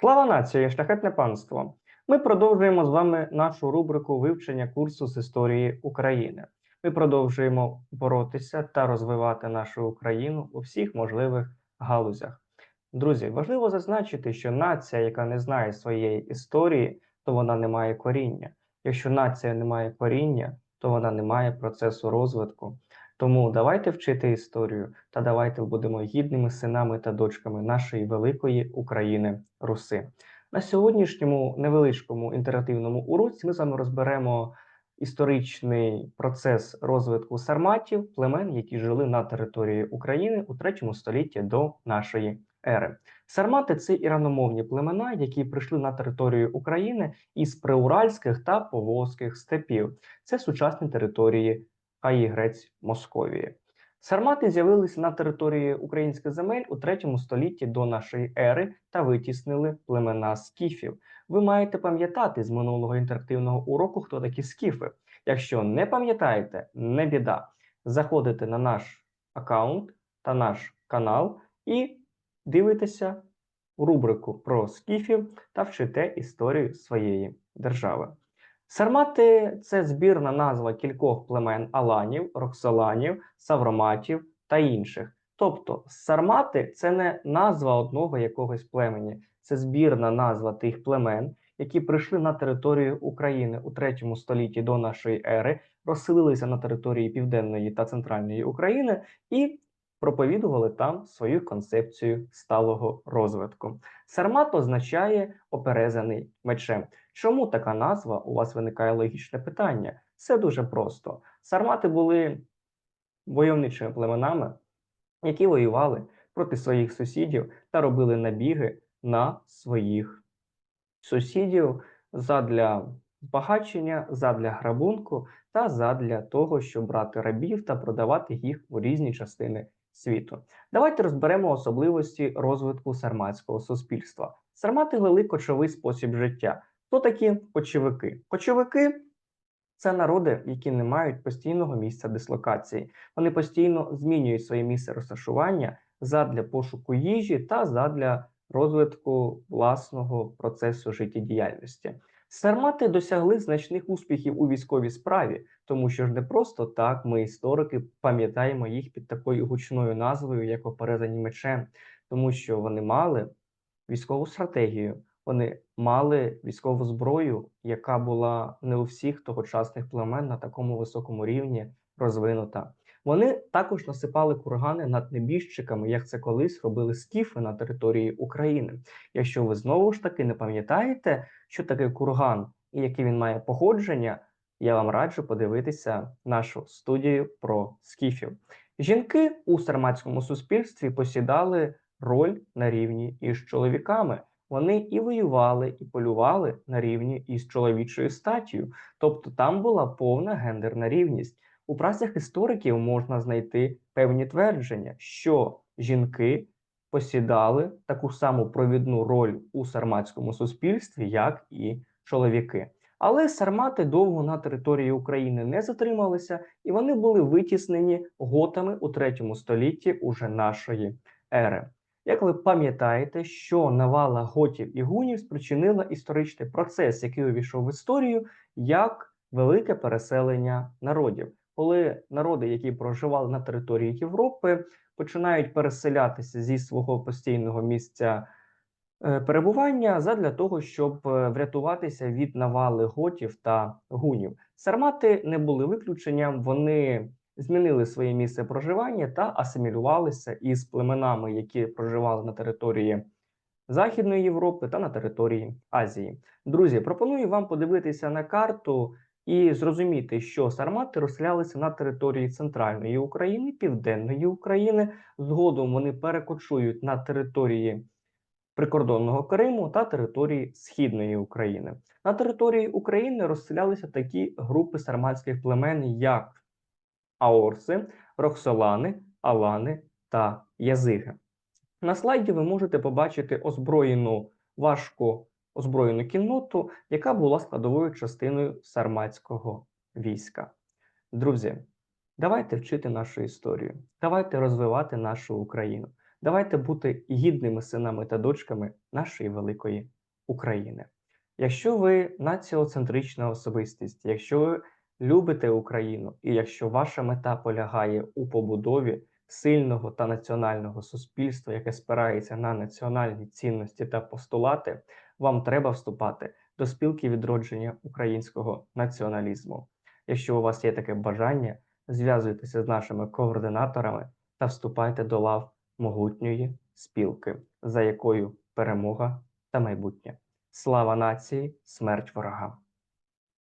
Слава нації, шляхетне панство! Ми продовжуємо з вами нашу рубрику вивчення курсу з історії України. Ми продовжуємо боротися та розвивати нашу Україну у всіх можливих галузях. Друзі, важливо зазначити, що нація, яка не знає своєї історії, то вона не має коріння. Якщо нація не має коріння, то вона не має процесу розвитку. Тому давайте вчити історію та давайте будемо гідними синами та дочками нашої великої України Руси. На сьогоднішньому невеличкому інтерактивному уроці ми з вами розберемо історичний процес розвитку сарматів, племен, які жили на території України у 3 столітті до нашої ери. Сармати це іраномовні племена, які прийшли на територію України із приуральських та поволзьких степів. Це сучасні території а і грець Московії. Сармати з'явилися на території українських земель у 3 столітті до нашої ери та витіснили племена скіфів. Ви маєте пам'ятати з минулого інтерактивного уроку, хто такі скіфи. Якщо не пам'ятаєте, не біда. Заходите на наш аккаунт та наш канал і дивитеся рубрику про скіфів та вчите історію своєї держави. Сармати це збірна назва кількох племен аланів, роксоланів, савроматів та інших. Тобто сармати це не назва одного якогось племені, це збірна назва тих племен, які прийшли на територію України у 3 столітті до нашої ери, розселилися на території Південної та Центральної України і проповідували там свою концепцію сталого розвитку. Сармат означає оперезаний мечем. Чому така назва? У вас виникає логічне питання. Все дуже просто. Сармати були войовничими племенами, які воювали проти своїх сусідів та робили набіги на своїх сусідів задля збагачення, задля грабунку та задля того, щоб брати рабів та продавати їх у різні частини світу. Давайте розберемо особливості розвитку сарматського суспільства. Сармати вели кочовий спосіб життя. Хто такі кочовики? Кочовики це народи, які не мають постійного місця дислокації. Вони постійно змінюють своє місце розташування задля пошуку їжі та задля розвитку власного процесу життєдіяльності. Сармати досягли значних успіхів у військовій справі, тому що ж не просто так ми, історики, пам'ятаємо їх під такою гучною назвою, як оперезані мечем, тому що вони мали військову стратегію, вони мали військову зброю, яка була не у всіх тогочасних племен на такому високому рівні розвинута. Вони також насипали кургани над небіжчиками, як це колись робили скіфи на території України. Якщо ви знову ж таки не пам'ятаєте, що таке курган і яке він має походження, я вам раджу подивитися нашу студію про скіфів. Жінки у сарматському суспільстві посідали роль на рівні із чоловіками. Вони і воювали, і полювали на рівні із чоловічою статтю, тобто там була повна гендерна рівність. У працях істориків можна знайти певні твердження, що жінки посідали таку саму провідну роль у сарматському суспільстві, як і чоловіки. Але сармати довго на території України не затрималися, і вони були витіснені готами у 3 столітті уже нашої ери. Як ви пам'ятаєте, що навала готів і гунів спричинила історичний процес, який увійшов в історію як велике переселення народів, коли народи, які проживали на території Європи, починають переселятися зі свого постійного місця перебування задля того, щоб е, врятуватися від навали готів та гунів. Сармати не були виключенням, вони змінили своє місце проживання та асимілювалися із племенами, які проживали на території Західної Європи та на території Азії. Друзі, пропоную вам подивитися на карту і зрозуміти, що сармати розселялися на території центральної України, південної України. Згодом вони перекочують на території прикордонного Криму та території Східної України. На території України розселялися такі групи сарматських племен, як аорси, роксолани, алани та язиги. На слайді ви можете побачити озброєну важку озброєну кінноту, яка була складовою частиною сарматського війська. Друзі, давайте вчити нашу історію, давайте розвивати нашу Україну. Давайте бути гідними синами та дочками нашої великої України. Якщо ви націоцентрична особистість, якщо ви любите Україну, і якщо ваша мета полягає у побудові сильного та національного суспільства, яке спирається на національні цінності та постулати, вам треба вступати до спілки відродження українського націоналізму. Якщо у вас є таке бажання, зв'язуйтеся з нашими координаторами та вступайте до лав могутньої спілки, за якою перемога та майбутнє. Слава нації, смерть ворогам!